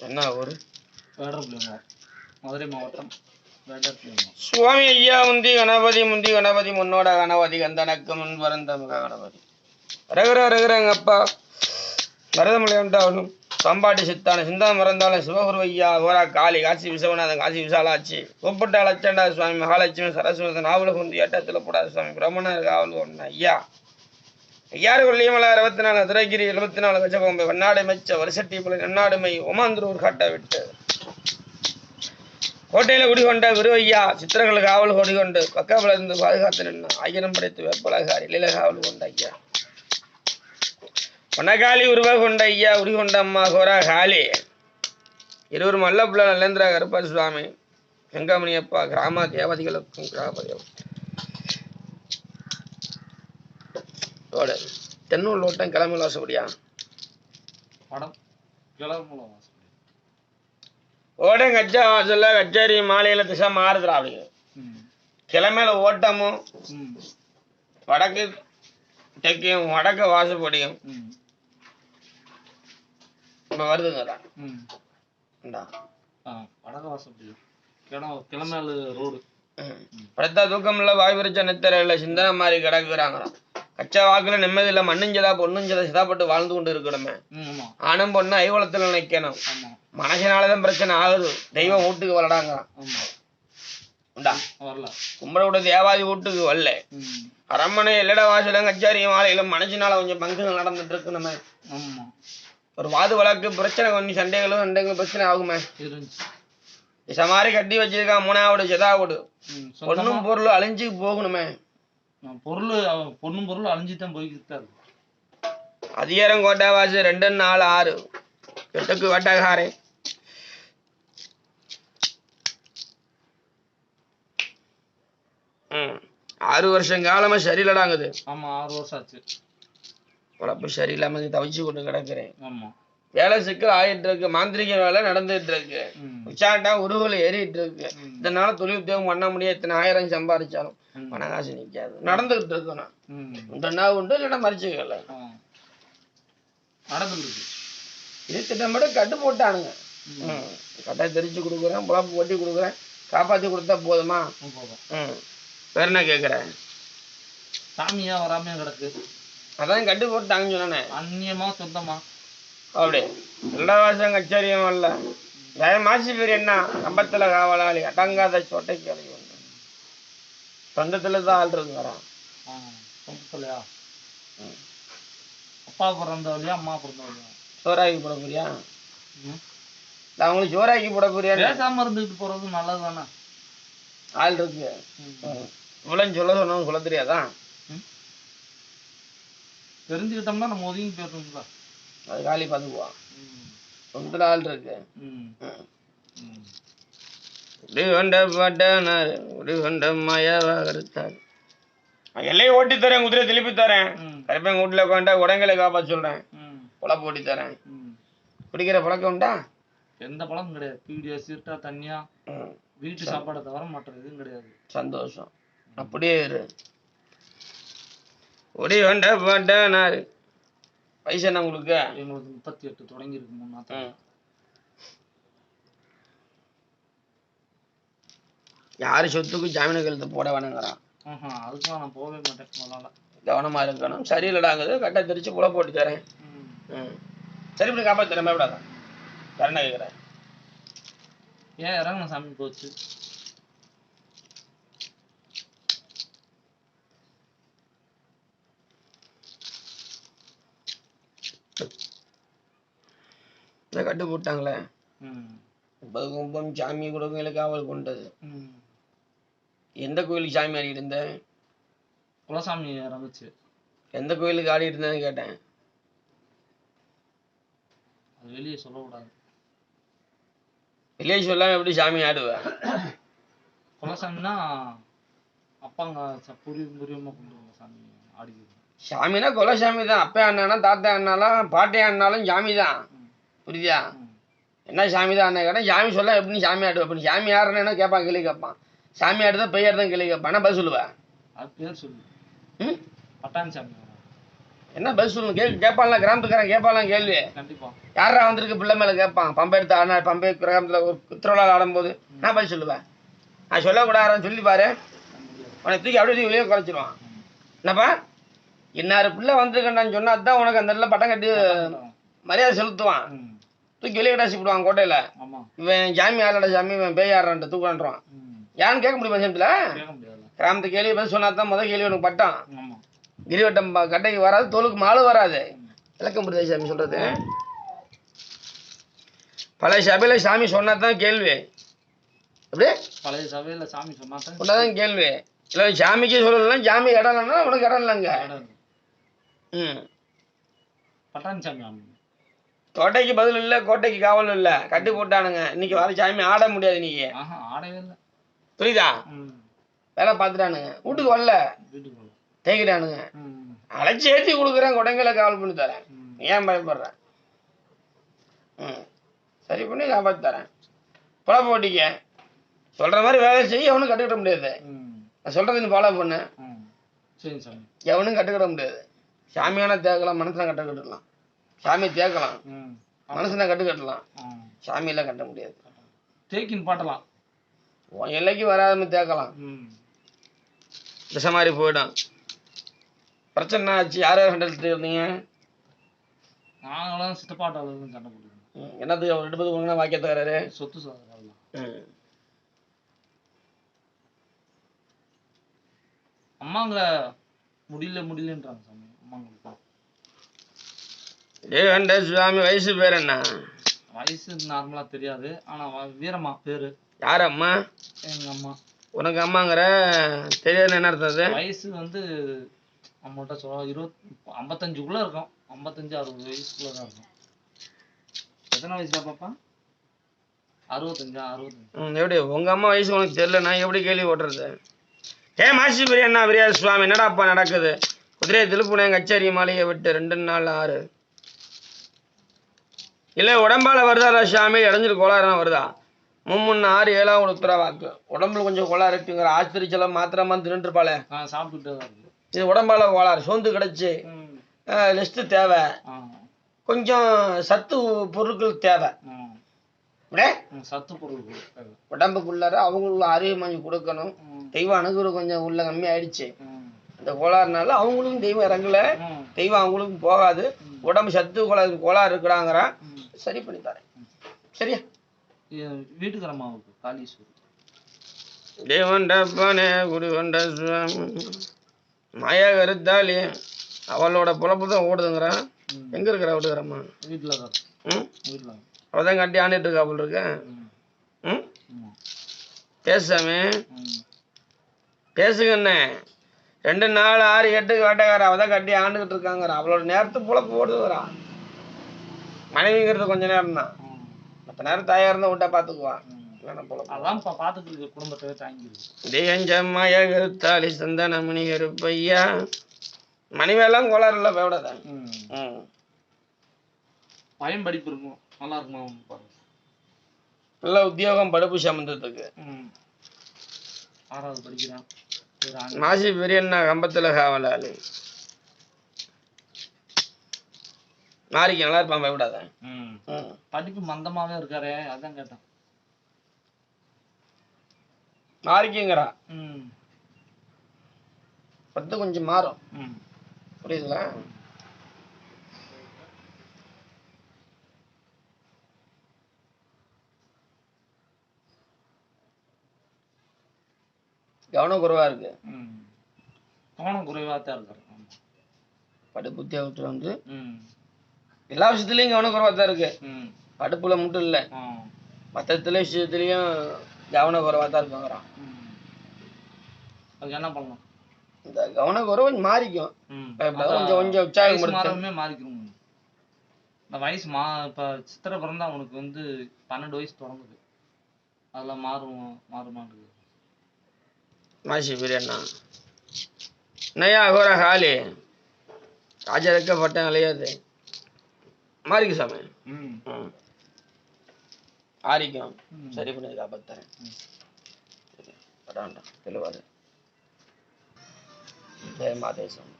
என்ன ஊரு வேடர்பிள்ளைங்க மதுரை மாவட்டம் சுவாமி ஐயா முந்தி கணபதி முந்தி கணபதி முன்னோட கணபதி கந்தனக்கு முன் வரந்த முக கணபதி. ரகர ரகரங்க அப்பா மருதமலை உண்டாவணும் சம்பாட்டி சித்தான சிந்தா மறந்தாலும் சிவகுரு ஐயா கோரா காளி காசி விசவநாதன் காசி விசாலாச்சி கூப்பிட்ட லட்சண்டா சுவாமி மகாலட்சுமி சரஸ்வதி நாவல குந்தி எட்டத்தில் போடாத சுவாமி பிரம்மணர் காவல் ஒன்று ஐயா. ஐயாறு கொல்லியமலா அறுபத்தி நாலு துரைகிரி எழுபத்தி நாலு கஜகோம்பை வண்ணாடு மெச்ச வருஷட்டி போல நன்னாடுமை உமாந்தூர் காட்ட விட்டு. கோட்டையில குடிகொண்ட விருவையா சித்திரங்கள் காவல் கொடிகொண்டு பக்கபல இருந்து பாதுகாத்து நின்று ஆயிரம் படைத்து வேப்பலகாரி இலையில காவல் கொண்ட ஐயா. பொன்னகாலி உருவ கொண்ட ஐயா உடிகொண்ட அம்மா கோரா காளி. இருவர் மல்லப்புள்ள நல்லேந்திரா கருப்பா சுவாமி வெங்கமணியப்பா கிராம தேவதைகளுக்கும் கிராம ஓடு தென்னூர் ஓட்டம் கிளம்பி வாசப்படியா? படம் கிளம்புலம் வாசல் ஓட கச்சா வாசல்ல கச்சேரி மாலையில திசை மாறுதுடா அப்படி ம். கிழமையில ஓட்டமும் வடக்கு தெற்கையும் வடக்கு வாசப்படியும். இப்ப வருதுங்கடா ம். இந்தா. ஆ வடக வாசப்படி கிளம் கிளமேலு ரோடு. ம். படுத்தா தூக்கமில்ல வாய் விரிச்ச நித்திரையில சிந்தனை மாதிரி கிடக்குறாங்களாம் கச்சா வாக்குல நிம்மதியில்ல மண்ணுஞ்சதா பொண்ணுஞ்சதா சிதாப்பட்டு வாழ்ந்து கொண்டு இருக்கணுமே. ஆணும் பொண்ணு ஐவளத்துல நிக்கணும். ஆமாம் மனசினாலதான் பிரச்சனை ஆகுது. தெய்வம் வீட்டுக்கு வரடாங்கிறான் வரல. கும்பல கூட தேவாதி வீட்டுக்கு வரல. அரண்மனை எல்லட வாசலும் கச்சாரியும் மாலையிலும் மனசினால கொஞ்சம் பங்குகள் நடந்துட்டு இருக்கு நம்ம ஆமாம் ஒரு வாது வழக்கு பிரச்சனை கொஞ்சம் சண்டைகளும் சண்டைகளும் பிரச்சனை ஆகுமே. இச மாதிரி கட்டி வச்சிருக்கான் மூணாவோடு செதாவோடு ம் சொந்தமா? பொண்ணும் பொருளும் அழிஞ்சு போகணுமே. பொருள் பொண்ணும் பொருள் அழிஞ்சு தான் போய்கிட்டு இருக்கு. அதிகாரம் கோட்டாவாசி ரெண்டு நாலு ஆறு. எட்டுக்கு வட்டகாரே. ஆறு வருஷம் காலமா சரியில்லடாங்குது. ஆமாம் ஆறு வருஷம் ஆச்சு. உழப்பு சரியில்லாம தவிச்சு கொண்டு கிடக்குறேன். ஆமாம் வேலை சிக்கல் ஆயிட்டு இருக்கு மாந்திரிக வேலை நடந்துட்டு இருக்கு ம். உச்சாண்டா உருவல் ஏறிட்டு இருக்கு. இதனால தொழில் உத்தியோகம் பண்ண முடியாது. இத்தனை ஆயிரம் சம்பாதிச்சாலும். பணகாசு நிக்காது. நடந்துகிட்டு இருக்கு நான் உண்டுன்னா உண்டு இல்லைன்னா மறிச்சுக்கல. இருக்கு இது திட்டமிட்டு கட்டு போட்டானுங்க. கட்டை தெரிச்சு கொடுக்குறேன் புலப்பு ஒட்டி கொடுக்குறேன். காப்பாத்தி கொடுத்தா போதுமா? வேற என்ன கேட்குறேன் சாமியா வராமையா கிடக்கு. அதான் கட்டு போட்டாங்கன்னு சொன்னானே. அந்நியமா சொந்தமா? அப்படி. எல்லா வாசம் கச்சேரியும் அல்ல ஜெய மாசி பேர் என்ன? கம்பத்துல காவலாளி அடங்காத சோட்டைக்கு வந்து சொந்தத்துல தான் ஆள் ஆ சொந்தத்துலையா? அப்பா பிறந்த வழியா அம்மா பிறந்த வழியா சோறாக்கி போட போறியா? அவங்களுக்கு சோறாக்கி போட போறியான்னு. பேசாம இருந்துட்டு போறது நல்லது தானே ஆள் இருக்கு. இவ்வளவு சொல்ல சொன்னவங்க சொல்ல தெரியாதா? தெரிஞ்சுக்கிட்டோம்னா நம்ம ஒதுங்கி போயிடணும்ல அது காலி ம். சொந்தத்துல ஆள் இருக்கு. எல்லையை ஓட்டி தரேன் குதிரை திருப்பி தரேன். கருப்பேன் வீட்டுல உட்காண்டா உடங்களை காப்பாற்ற சொல்றேன். ம். உழப்பு ஓட்டி தரேன். குடிக்கிற பழக்கம் உண்டா? எந்த பழமும் கிடையாது. பீடியா சீட்டா தண்ணியா. வீட்டு சாப்பாடை தவிர மற்ற எதுவும் கிடையாது. சந்தோஷம். அப்படியே இரு. உடி கொண்ட பாட்டானார் வயசு என்ன உங்களுக்கு? எங்களுக்கு முப்பத்தி எட்டு தொடங்கி இருக்கு மூணு. யாரு சொத்துக்கு ஜாமீன் கழுத்து போட வேணுங்கிறான்? ஆஹா அதுக்கெல்லாம் நான் போகவே மாட்டேன் முதலால கவனமா இருக்கணும். சரியில்லடாங்குது கட்டை தெரிச்சு குழப்ப போட்டு தரேன். சரி இப்படி காப்பாத்துறேன் பயப்படாத கரணை கேட்குறேன் ஏன் இறங்கின சாமி போச்சு? கட்டு போட்டாங்களே கும்பம் சாமி குடும்பங்களுக்கு காவல் கொண்டது. எந்த கோயிலுக்கு சாமி ஆடிட்டு இருந்த குலசாமி இறங்குச்சு எந்த கோயிலுக்கு ஆடிட்டு இருந்தேன்னு கேட்டேன். அது வெளியே சொல்லக்கூடாது. வெளியே சொல்லாம எப்படி சாமி ஆடுவேன் குலசாமினா அப்பாங்க ச- புரிய புரியாம கொண்டு சாமி ஆடிக்கிறது சாமினா கொலை சாமி தான் அப்பா அண்ணானா தாத்தா அண்ணாலும் பாட்டி அண்ணாலும் சாமி தான். புரியுதா. என்ன சாமி தான் கேட்டேன் சாமி சொல்ல எப்படி சாமி ஆடுவேன் அப்படி சாமி ஆடுறேன்னு கேட்பான் கேள்வி கேட்பான் சாமி ஆடுறதா பெய் ஆடுதான் கேள்வி கேட்பான் என்ன பதில் சொல்லுவேன் ம்? பட்டாணி சாமி. என்ன பதில் சொல்லணும்? கேள்வி கேட்பான்ல கிராமத்துக்காரன் கேட்பான்லாம் கேள்வி கண்டிப்பா. யாரா வந்திருக்கு? பிள்ளை மேல கேட்பான் பம்பை எடுத்து ஆடினா பம்பை கிராமத்தில் ஒரு திருவிழா ஆடும்போது நான் பதில் சொல்லுவேன் நான் சொல்லக்கூடாதுன்னு சொல்லி பாரு. உனக்கு தூக்கி அப்படியே வெளியே குறைச்சிருவான். என்னப்பா? இன்னாரு பிள்ளை வந்திருக்கேன்டான்னு சொன்னா தான் உனக்கு அந்த இடத்துல பட்டம் கட்டி மரியாதை செலுத்துவான். தூக்கி வெளியே கடாசி விடுவான் கோட்டையில. இவன் ஜாமி ஆளோட ஜாமி இவன் பேய் ஆடுறான்ட்டு தூக்குறான்றான். ம். யான்னு கேட்க முடியுமா முடியாதுல்ல. கிராமத்து கேள்வி பதில் சொன்னா தான் முதல் கேள்வி உனக்கு பட்டம். ஆமா. கிரிவட்டம் கட்டைக்கு வராது தோலுக்கு மாலு வராது. விளக்கம் புரியுதா சாமி சொல்றது. பழைய சபையில சாமி சொன்னா தான் கேள்வி. அப்படியே பழைய சபையில சாமி சொன்னாதான் சொன்னாதான் கேள்வி. இல்லை சாமிக்கே சொல்லலாம் சாமி இடம் இல்லைன்னா உனக்கு இடம் இல்லைங்க. ம். பட்டாணி சாமி கோட்டைக்கு பதில் இல்லை கோட்டைக்கு காவல் இல்லை. கட்டி போட்டானுங்க. இன்னைக்கு வர சாமி ஆட முடியாது இன்னைக்கு. புரியுதா? வேலை பார்த்துட்டானுங்க. வீட்டுக்கு வரல. தேய்க்கிறானுங்க. அழைச்சி ஏற்றி கொடுக்குறேன் கொடைங்களை காவல் பண்ணி தரேன். ஏன் பயப்படுற? ம். சரி பண்ணி காப்பாற்றி தரேன். பொழப்ப ஓட்டிக்க சொல்கிற மாதிரி வேலை செய்ய எவனும் கட்டுக்கிட முடியாது. நான் சொல்கிறது நீ ஃபாலோ பண்ணு. எவனும் கட்டுக்கிட முடியாது. சாமியான தேக்கலாம் மனுஷனை கட்டுக்கிடலாம் சாமி தேக்கலாம். ம். மனுஷனை கட்டுக்கட்டலாம் ஆ. சாமியெல்லாம் கட்ட முடியாது. தேக்கின் பாட்டலாம் உன் எல்லைக்கு வராம தேக்கலாம். திசை மாதிரி போயிடும் பிரச்சனை ஆச்சு. யார் யார் ஹேண்டில் இருந்தீங்க நாங்களாம் சித்தப்பாட்டால இருந்து சண்டை போட்டுக்கணும் ம், என்னத்துக்கு அவர் ரெண்டு பேரும் ஒழுங்கா வாக்கியத்துக்காரரு சொத்து சாதம் ம். அம்மாங்கள முடியல முடியலன்றாங்க சாமி. அம்மாங்களுக்கு. ஏகண்ட சுவாமி வயசு பேர் என்ன? வயசு நார்மலா தெரியாது. ஆனா வீரம்மா பேரு. யார் அம்மா எங்க அம்மா உனக்கு அம்மாங்கிற? தெரியாது என்ன அர்த்தம் அது? வயசு வந்து அம்மாட்ட சொல்ல இருபத் ஐம்பத்தஞ்சுக்குள்ள இருக்கும். ஐம்பத்தஞ்சு அறுபது வயசுக்குள்ள தான் இருக்கும். எத்தனை வயசுல பாப்பா? அறுபத்தஞ்சா அறுபத்தஞ்சு. எப்படி? உங்க அம்மா வயசு உனக்கு தெரியல நான் எப்படி கேள்வி ஓட்டுறது ஏ மாசி பிரியா பிரியா சுவாமி? என்னடாப்பா நடக்குது? குதிரையை திருப்புனேன் கச்சேரி மாளிகை விட்டு ரெண்டு நாள் ஆறு. இல்லை உடம்பால வருதா சாமி? இடைஞ்சல் கோளாறுனா வருதா? மும்முன்னு ஆறு ஏழாம் உளுத்துறா வாக்கு. உடம்புல கொஞ்சம் கோளாறு இருக்குங்கிற ஆஸ்திரிச்சலம் மாத்திரமா தின்னுட்டுருப்பாளே. நான் சாப்பிட்டுட்டே தான் இருக்கு. இது உடம்பால கோளாறு சோர்ந்து கிடச்சி. லிஸ்ட்டு தேவை. கொஞ்சம் சத்து பொருட்கள் தேவை. சத்து பொருள் கொடு. உடம்புக்குள்ளார அவங்களுக்கு அறிவு கொஞ்சம் கொடுக்கணும். தெய்வம் அணுகுறது கொஞ்சம் உள்ள கம்மியாயிடுச்சு. ம். அந்த கோளாறுனால அவங்களுக்கும் தெய்வம் இறங்கல. தெய்வம் அவங்களுக்கும் போகாது. உடம்பு சத்து கோளாறு கோளாறு இருக்கிறாங்கிறான். சரி பண்ணி தரேன். சரியா? என் வீட்டுக்கார அம்மாவுக்கு காளீஸ்வரி. தேவண்டப்பனே குரு கொண்ட சுவாமி. மாயா கருத்தாளி. அவளோட பொழப்பு தான் ஓடுதுங்கிறான். எங்க இருக்கிற ஓடுகிறம்மா வீட்டுல தான். வீட்டுல தான். அவள் தான் கட்டி ஆண்டுட்டு இருக்கா போல் இருக்க. ம். பேசாமே. பேசுங்கண்ணே ரெண்டு நாலு ஆறு எட்டுக்கு வேட்டைக்கார அவள் தான் கட்டி ஆண்டுகிட்டு இருக்காங்கிறா. அவளோட நேரத்து பொழப்பு ஓடுதுங்கிறா. மனைவிங்கிறது கொஞ்ச நேரம் தான். மற்ற நேரம் தாயா இருந்தா விட்டா பார்த்துக்குவா ம். வேணாம் பொழப்பு அதான் இப்ப பாத்துட்டு இருக்க குடும்பத்தை தாங்கிருக்கு தேஞ்சம்மாய கருத்தாளி சந்தன மணி கருப்பையா மணிவேலாம் கோளாறு இல்லை பயப்படாத ம். ம். பையன் படிப்பு இருக்கும். நல்லா இருக்குமா பாருங்க. நல்ல உத்தியோகம் படுப்பு சம்பந்தத்துக்கு. ஆறாவது படிக்கிறான். மாசி பெரியண்ணா கம்பத்துல காவலாளி. மாறிக்கு நல்லா இருப்பான் பயப்படாத படிப்பு மந்தமாவே இருக்காரே அதான் கேட்டேன் மாறிக்குங்கிறா ம். பத்து கொஞ்சம் மாறும். புரியுதுங்களா கவனக்குறைவா இருக்கு ம். கவனம் குறைவா தான் இருக்காரு. படிப்பு உத்தியோகத்துல வந்து. எல்லா விஷயத்துலயும் கவனக்குறைவா தான் இருக்கு. படிப்புல மட்டும் இல்ல. மற்ற விஷயத்துலயும் கவனக்குறைவா தான் இருக்குங்கிறான். அதுக்கு என்ன பண்ணலாம் இந்த கவனக்குறை கொஞ்சம் மாறிக்கும். கொஞ்சம் கொஞ்சம் உற்சாகம் மாறிக்கிறோம் இந்த வயசு மா இப்ப சித்திரை பிறந்தா அவனுக்கு வந்து பன்னெண்டு வயசு தொடங்குது. அதுல மாறும் மாறுமான்னு மாசி பெரியண்ணா நயா அகோர ஹாலி ராஜரக்கப்பட்ட அலையாது மாறிக்கு சாமி ம் ம் ஆரிக்கும் ம். சரி பண்ணி காப்பாத்துறேன் ம். சரி வரான்டா தெளிவாரு ஜெய மாதேசம்